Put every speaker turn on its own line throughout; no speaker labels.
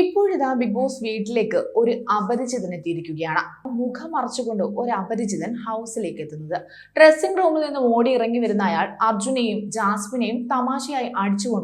ഇപ്പോഴിതാ big boss വീട്ടിലേക്ക് ഒരു അപരിചിതൻ എത്തിയിരിക്കുകയാണ് മുഖം മറച്ചുകൊണ്ട് ഒരു അപരിചിതൻ ഹൗസിലേക്ക് എത്തുന്നത് ഡ്രസ്സിംഗ് റൂമിൽ നിന്ന് ഓടി ഇറങ്ങി വരുന്ന അയാൾ അർജുനെയും ജാസ്മിനെയും തമാശയായി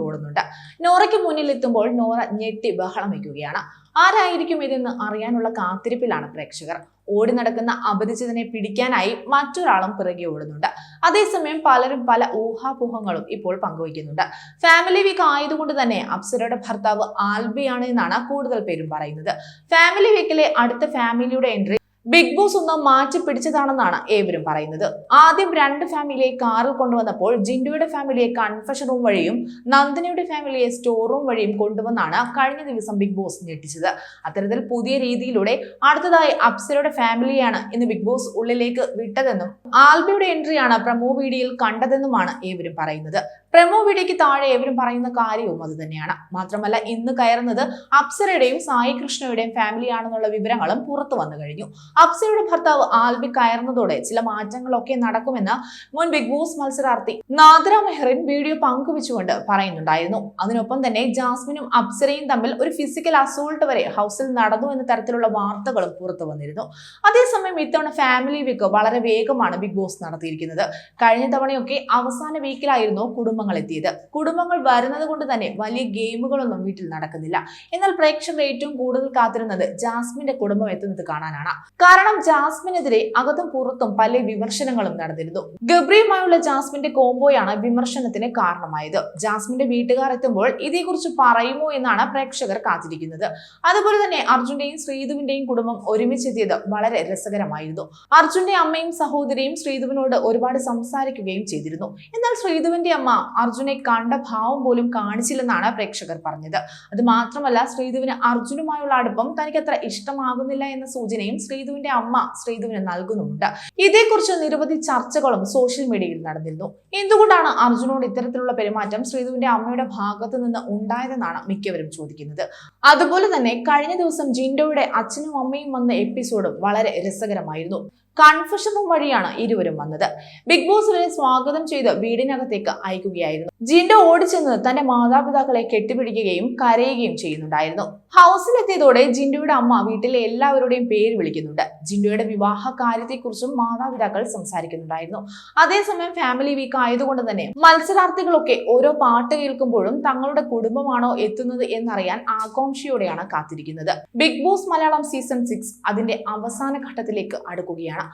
ഓടുന്നുണ്ട് നോറയ്ക്ക് മുന്നിൽ എത്തുമ്പോൾ നോറ ഞെട്ടി ബഹളം വയ്ക്കുകയാണ് ആരായിരിക്കും ഇതെന്ന് അറിയാനുള്ള കാത്തിരിപ്പിലാണ് പ്രേക്ഷകർ ഓടി നടക്കുന്ന അപരിചിതനെ പിടിക്കാനായി മറ്റൊരാളും പിറകെ ഓടുന്നുണ്ട് അതേസമയം പലരും പല ഊഹാപോഹങ്ങളും ഇപ്പോൾ പങ്കുവയ്ക്കുന്നുണ്ട് ഫാമിലി വീക്ക് ആയതുകൊണ്ട് തന്നെ അപ്സരയുടെ ഭർത്താവ് ആൽബിയാണ് എന്നാണ് കൂടുതൽ പേരും പറയുന്നത് ഫാമിലി വീക്കിലെ അടുത്ത ഫാമിലിയുടെ എൻട്രി ബിഗ് ബോസ് ഒന്ന് മാറ്റി പിടിച്ചതാണെന്നാണ് ഏവരും പറയുന്നത് ആദ്യം രണ്ട് ഫാമിലിയെ കാറിൽ കൊണ്ടുവന്നപ്പോൾ ജിൻഡുയുടെ ഫാമിലിയെ കൺഫഷൻ റൂം വഴിയും നന്ദനയുടെ ഫാമിലിയെ സ്റ്റോർ റൂം വഴിയും കൊണ്ടുവന്നാണ് കഴിഞ്ഞ ദിവസം ബിഗ് ബോസ് ഞെട്ടിച്ചത് അത്തരത്തിൽ പുതിയ രീതിയിലൂടെ അടുത്തതായി അപ്സരയുടെ ഫാമിലിയാണ് ഇന്ന് ബിഗ് ബോസ് ഉള്ളിലേക്ക് വിട്ടതെന്നും ആൽബിയുടെ എൻട്രിയാണ് പ്രമോ വീഡിയോയിൽ കണ്ടതെന്നുമാണ് ഏവരും പറയുന്നത് പ്രമോ വീഡിയോക്ക് താഴെ ഏവരും പറയുന്ന കാര്യവും അത് തന്നെയാണ് മാത്രമല്ല ഇന്ന് കയറുന്നത് അപ്സരയുടെയും സായി കൃഷ്ണയുടെയും ഫാമിലിയാണെന്നുള്ള വിവരങ്ങളും പുറത്തു വന്നു കഴിഞ്ഞു അപ്സരയുടെ ഭർത്താവ് ആൽബി കയറുന്നതോടെ ചില മാറ്റങ്ങളൊക്കെ നടക്കുമെന്ന് മുൻ ബിഗ് ബോസ് മത്സരാർത്ഥി നാദ്ര മെഹറിൻ വീഡിയോ പങ്കുവച്ചുകൊണ്ട് പറയുന്നുണ്ടായിരുന്നു അതിനൊപ്പം തന്നെ ജാസ്മിനും അപ്സരയും തമ്മിൽ ഒരു ഫിസിക്കൽ അസോൾട്ട് വരെ ഹൗസിൽ നടന്നു എന്ന തരത്തിലുള്ള വാർത്തകളും പുറത്തു വന്നിരുന്നു അതേസമയം ഇത്തവണ ഫാമിലി വിക്ക് വളരെ വേഗമാണ് ബിഗ് ബോസ് നടത്തിയിരിക്കുന്നത് കഴിഞ്ഞ തവണയൊക്കെ അവസാന വീക്കിലായിരുന്നു കുടുംബങ്ങൾ എത്തിയത് കുടുംബങ്ങൾ വരുന്നത് കൊണ്ട് തന്നെ വലിയ ഗെയിമുകളൊന്നും വീട്ടിൽ നടക്കുന്നില്ല എന്നാൽ പ്രേക്ഷകർ ഏറ്റവും കൂടുതൽ കാത്തിരുന്നത് ജാസ്മിന്റെ കുടുംബം എത്തുന്നത് കാണാനാണ് കാരണം ജാസ്മിനെതിരെ അകത്തും പുറത്തും പല വിമർശനങ്ങളും നടന്നിരുന്നു ഗബ്രിയുമായുള്ള ജാസ്മിന്റെ കോംബോയാണ് വിമർശനത്തിന് കാരണമായത് ജാസ്മിന്റെ വീട്ടുകാർ എത്തുമ്പോൾ ഇതേക്കുറിച്ച് പറയുമോ എന്നാണ് പ്രേക്ഷകർ കാത്തിരിക്കുന്നത് അതുപോലെ തന്നെ അർജുന്റെയും ശ്രീതുവിന്റെയും കുടുംബം ഒരുമിച്ചെത്തിയത് വളരെ രസകരമായിരുന്നു അർജുന്റെ അമ്മയും സഹോദരിയും അർജുനെയും ശ്രീധുവിനോട് ഒരുപാട് സംസാരിക്കുകയും ചെയ്തിരുന്നു എന്നാൽ ശ്രീധുവിന്റെ അമ്മ അർജുനെ കണ്ട ഭാവം പോലും കാണിച്ചില്ലെന്നാണ് പ്രേക്ഷകർ പറഞ്ഞത് അത് മാത്രമല്ല ശ്രീധുവിന് അർജുനുമായുള്ള അടുപ്പം തനിക്ക് അത്ര ഇഷ്ടമാകുന്നില്ല എന്ന സൂചനയും ശ്രീധുവിന്റെ അമ്മ ശ്രീധുവിന് നൽകുന്നുണ്ട് ഇതേക്കുറിച്ച് നിരവധി ചർച്ചകളും സോഷ്യൽ മീഡിയയിൽ നടന്നിരുന്നു എന്തുകൊണ്ടാണ് അർജുനോട് ഇത്തരത്തിലുള്ള പെരുമാറ്റം ശ്രീധുവിന്റെ അമ്മയുടെ ഭാഗത്ത് നിന്ന് ഉണ്ടായതെന്നാണ് മിക്കവരും ചോദിക്കുന്നത് അതുപോലെ തന്നെ കഴിഞ്ഞ ദിവസം ജിൻഡോയുടെ അച്ഛനും അമ്മയും വന്ന എപ്പിസോഡും വളരെ രസകരമായിരുന്നു കൺഫ്യൂഷനും വഴിയാണ് ഇരുവരും വന്നത് ബിഗ് ബോസിനെ സ്വാഗതം ചെയ്ത് വീടിനകത്തേക്ക് അയക്കുകയായിരുന്നു ജിൻഡ ഓടിച്ചെന്ന് തന്റെ മാതാപിതാക്കളെ കെട്ടിപ്പിടിക്കുകയും കരയുകയും ചെയ്യുന്നുണ്ടായിരുന്നു ഹൗസിലെത്തിയതോടെ ജിൻഡുവിടെ അമ്മ വീട്ടിലെ എല്ലാവരുടെയും പേര് വിളിക്കുന്നുണ്ട് ജിൻഡോയുടെ വിവാഹ കാര്യത്തെക്കുറിച്ചും മാതാപിതാക്കൾ സംസാരിക്കുന്നുണ്ടായിരുന്നു അതേസമയം ഫാമിലി വീക്ക് ആയതുകൊണ്ട് തന്നെ മത്സരാർത്ഥികളൊക്കെ ഓരോ പാട്ട് കേൾക്കുമ്പോഴും തങ്ങളുടെ കുടുംബമാണോ എത്തുന്നത് എന്നറിയാൻ ആകാംക്ഷയോടെയാണ് കാത്തിരിക്കുന്നത് Bigg Boss Malayalam season six അതിന്റെ അവസാന ഘട്ടത്തിലേക്ക് അടുക്കുകയാണ്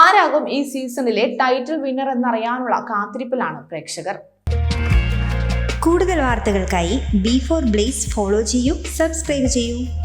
ആരാകും ഈ സീസണിലെ ടൈറ്റിൽ വിന്നർ എന്നറിയാനുള്ള കാത്തിരിപ്പിലാണ് പ്രേക്ഷകർ കൂടുതൽ വാർത്തകൾക്കായി ബി ഫോർ ബ്ലേസ് ഫോളോ ചെയ്യൂ സബ്സ്ക്രൈബ് ചെയ്യൂ